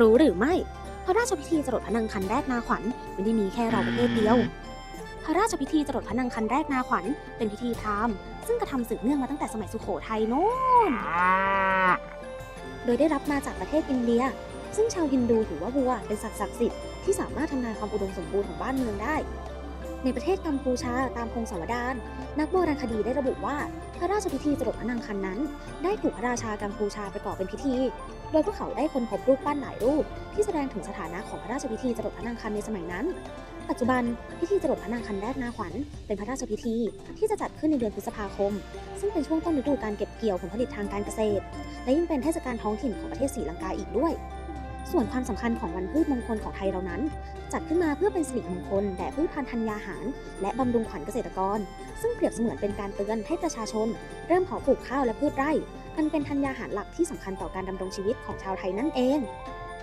รู้หรือไม่ พระราชพิธีจรดพระนางคันแรกนาขวัญไม่ได้มีแค่เราประเทศเดียว พระราชพิธีจรดพระนางคันแรกนาขวัญเป็นพิธีพราหมณ์ซึ่งกระทำสืบเนื่องมาตั้งแต่สมัยสุโขทัยโน้น โดยได้รับมาจากประเทศอินเดีย ซึ่งชาวฮินดูถือว่าวัวเป็นสัตว์ศักดิ์สิทธิ์ที่สามารถทำนายความอุดมสมบูรณ์ของบ้านเมืองได้ ในประเทศกัมพูชาตามพงศาวดารนักโบราณคดีได้ระบุว่า พระราชพิธีจรดพระนางคันนั้น ได้ถูกพระราชากัมพูชาประกอบเป็นพิธี โดยพวกเขาได้ค้นพบรูปปั้นหลายรูป ที่แสดงถึงสถานะของพระราชพิธีจรดพระนางคันในสมัยนั้น ปัจจุบันพิธีจรดพระนางคันแรกนาขวัญเป็นพระราชพิธีที่จะจัดขึ้นในเดือนพฤษภาคม ซึ่งเป็นช่วงต้นฤดูการเก็บเกี่ยวผลผลิตทางการเกษตร และยิ่งเป็นเทศกาลท้องถิ่นของประเทศศรีลังกาอีกด้วย ส่วนความสำคัญของวันพืชมงคลของไทยเรานั้น จัดขึ้นมาเพื่อเป็นสิริมงคลแด่พืชพันธุ์ธัญญาหาร และบำรุงขวัญเกษตรกร ซึ่งเปรียบเสมือนเป็นการเตือนให้ประชาชน เริ่มเพาะปลูกข้าวและพืชไร่มันเป็นธัญญาหารหลักที่สำคัญต่อการดำรงชีวิตของชาวไทยนั่นเอง